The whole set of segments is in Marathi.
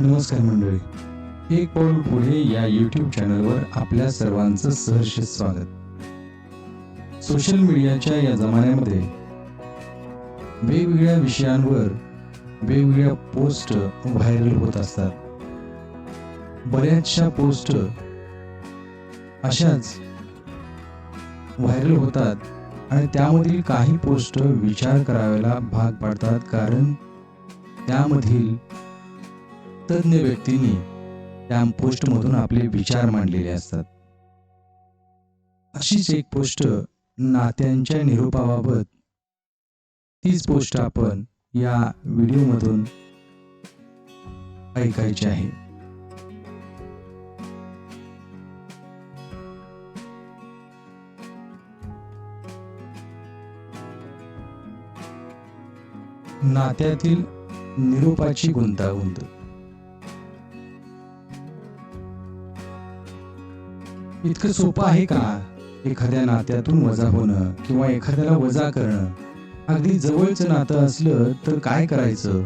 नमस्कार मंडळी. एक पाऊल पुढे या यूट्यूब चॅनलवर आपल्या सर्वांचं सहर्ष स्वागत. सोशल मीडियाच्या या जमान्यामध्ये वेगवेगळ्या विषयांवर वेगवेगळ्या पोस्ट व्हायरल होत असतात. बऱ्याचशा पोस्ट अशाच व्हायरल होतात आणि त्यामधील काही पोस्ट विचार करायला भाग पाडतात कारण त्यामधील तज्ज्ञ व्यक्तींनी त्या पोस्टमधून आपले विचार मांडलेले असतात. अशीच एक पोस्ट नात्यांच्या निरोपाबाबत तीच पोस्ट आपण या व्हिडिओमधून ऐकायची आहे. नात्यातील निरोपाची गुंतागुंत. इतकं सोपं आहे का? एखाद्या नात्यातून वजा होणं किंवा एखाद्याला वजा करणं? अगदी जवळचं नातं असलं तर काय करायचं?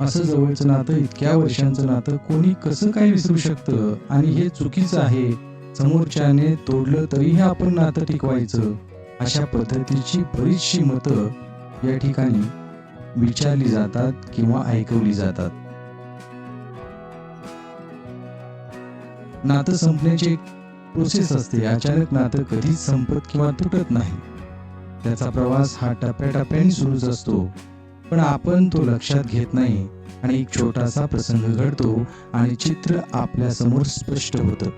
असं जवळचं नातं इतक्या वर्षांचं नातं कोणी कसं काय विसरू शकतं? आणि हे चुकीचं आहे. समोरच्याने तोडलं तरीही आपण नातं टिकवायचं. अशा पद्धतीची बरीचशी मतं या ठिकाणी विचारली जातात किंवा ऐकवली जातात. नातं संपण्याची प्रोसेस असते. अचानक नातं कधीच संपत किंवा तुटत नाही. त्याचा प्रवास हा टप्प्याटप्प्याने सुरूच असतो. पण आपण तो लक्षात घेत नाही आणि एक छोटासा प्रसंग घडतो आणि चित्र आपल्यासमोर स्पष्ट होतं.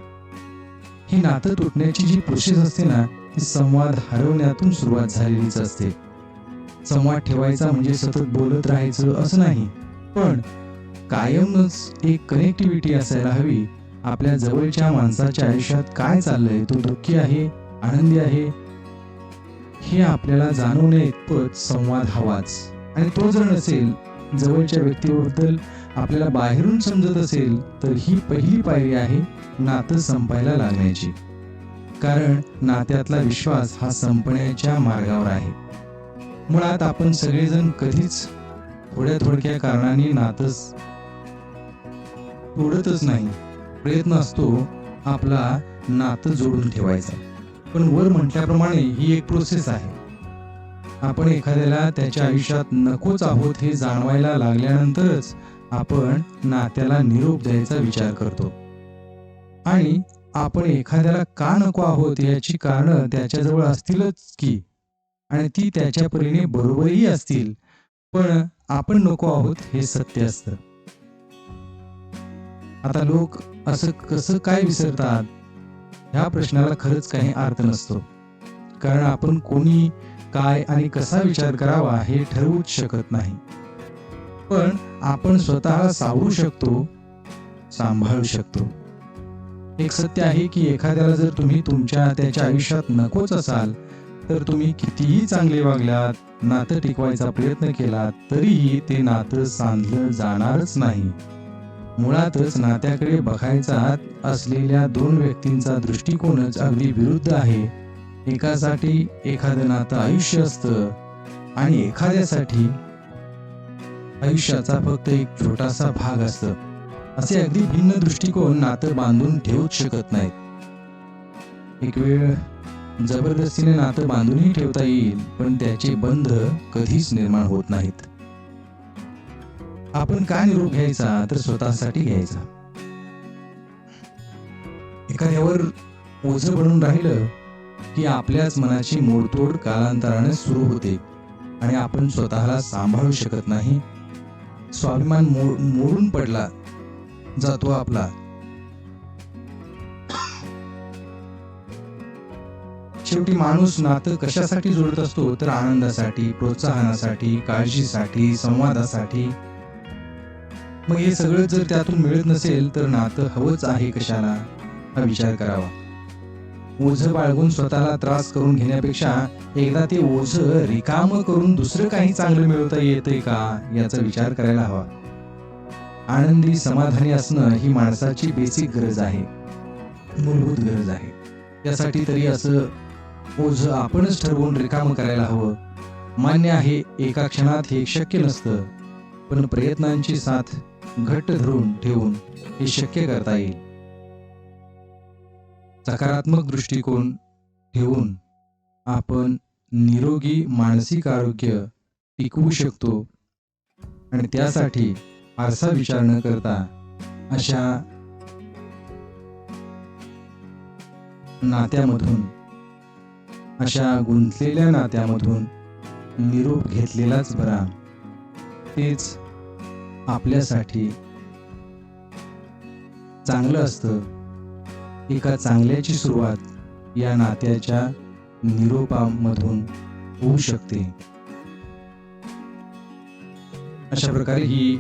ही नातं तुटण्याची जी प्रोसेस असते ना ती संवाद हरवण्यातून सुरुवात झालेलीच असते. संवाद ठेवायचा म्हणजे सतत बोलत राहायचं असं नाही. पण कायमच एक कनेक्टिव्हिटी असायला हवी. आपल्या जवळच्या माणसाच्या आयुष्यात काय चाललंय? तो दुःखी आहे आनंदी आहे? हे आपल्याला जाणून इतपत संवाद हवाच. आणि तो जर नसेल जवळच्या व्यक्तीबद्दल आपल्याला बाहेरून समजत असेल तर ही पहिली पायरी आहे नातं संपायला लागण्याची. कारण नात्यातला विश्वास हा संपण्याच्या मार्गावर आहे. मुळात आपण सगळेजण कधीच थोड्या थोडक्या कारणाने नातच तोडतच नाही. प्रयत्न असतो आपला नातं जोडून ठेवायचा. पण वर म्हटल्याप्रमाणे ही एक प्रोसेस आहे. आपण एखाद्याला त्याच्या आयुष्यात नकोच आहोत हे जाणवायला लागल्यानंतरच आपण नात्याला निरोप द्यायचा विचार करतो. आणि आपण एखाद्याला का नको आहोत याची कारणं त्याच्याजवळ असतीलच की आणि ती त्याच्या परीने बरोबरही असतील. पण आपण नको आहोत हे सत्य असतं. आता लोक असं कसं काय विसरतात? ह्या प्रश्नाला खरंच काही अर्थ नसतो. कारण आपण कोणी काय आणि कसा विचार करावा हे ठरवूच शकत नाही. पण आपण स्वतःला सावरू शकतो सांभाळू शकतो. एक सत्य आहे की एखाद्याला जर तुम्ही तुमच्या त्याच्या आयुष्यात नकोच असाल तर तुम्ही कितीही चांगले वागलात नातं टिकवायचा प्रयत्न केला तरीही ते नातं सांधलं जाणारच नाही. मुळातच नात्याकडे बघायचा असलेल्या दोन व्यक्तींचा दृष्टिकोनच अगदी विरुद्ध आहे. एकासाठी एखादं नातं आयुष्य असतं आणि एखाद्यासाठी आयुष्याचा फक्त एक छोटासा भाग असत. असे अगदी भिन्न दृष्टिकोन नातं बांधून ठेवूच शकत नाहीत. एक वेळ जबरदस्तीने नातं बांधूनही ठेवता येईल पण त्याचे बंध कधीच निर्माण होत नाहीत. आपण काय निरोप घ्यायचा तर स्वतःसाठी घ्यायचा. एखाद्यावर ओझ बनून राहिलं की आपल्याच मनाची मोडतोड कालांतराने सुरू होते आणि आपण स्वतःला सांभाळू शकत नाही. स्वाभिमान मोडून पडला जातो आपला. शेवटी माणूस नातं कशासाठी जोडत असतो तर आनंदासाठी प्रोत्साहनासाठी काळजीसाठी संवादासाठी मग हे सगळं जर त्यातून मिळत नसेल तर नातं हवंच आहे कशाला? हा विचार करावा. ओझ बाळगून स्वतःला त्रास करून घेण्यापेक्षा एकदा ते ओझ रिकाम करून दुसरं काही चांगलं मिळवता येतंय का याचा विचार करायला हवा. आनंदी समाधानी असणं ही माणसाची बेसिक गरज आहे. मूलभूत गरज आहे. त्यासाठी तरी असं ओझ आपणच ठरवून रिकाम करायला हवं. मान्य आहे एका क्षणात हे शक्य नसतं. पण प्रयत्नांची साथ घट्ट धरून ठेवून हे शक्य करता येईल. सकारात्मक दृष्टिकोन ठेवून आपण निरोगी मानसिक आरोग्य टिकवू शकतो आणि त्यासाठी फारसा विचार न करता अशा नात्यामधून अशा गुंतलेल्या नात्यामधून निरोप घेतलेलाच बरा. तेच आपल्यासाठी चांगलं असतं. एका चांगल्याची सुरुवात या नात्याच्या निरोपामधून होऊ शकते. अशा प्रकारे ही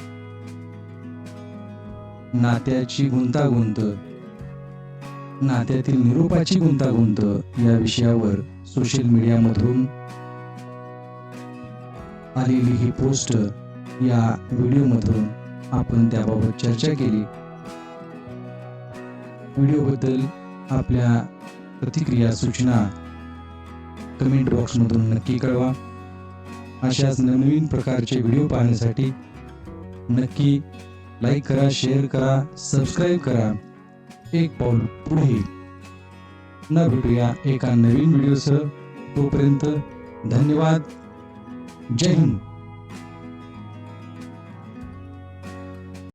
नात्याची गुंतागुंत नात्यातील निरोपाची गुंतागुंत या विषयावर सोशल मीडियामधून आलेली ही पोस्ट या व्हिडिओमधून आपण त्याबाबत चर्चा केली. व्हिडिओबद्दल आपल्या प्रतिक्रिया सूचना कमेंट बॉक्समधून नक्की कळवा. अशाच नवनवीन प्रकारचे व्हिडिओ पाहण्यासाठी नक्की लाईक करा शेअर करा सबस्क्राईब करा. एक पाऊल पुढे. पुन्हा भेटूया एका नवीन व्हिडिओसह. तोपर्यंत धन्यवाद. जय हिंद.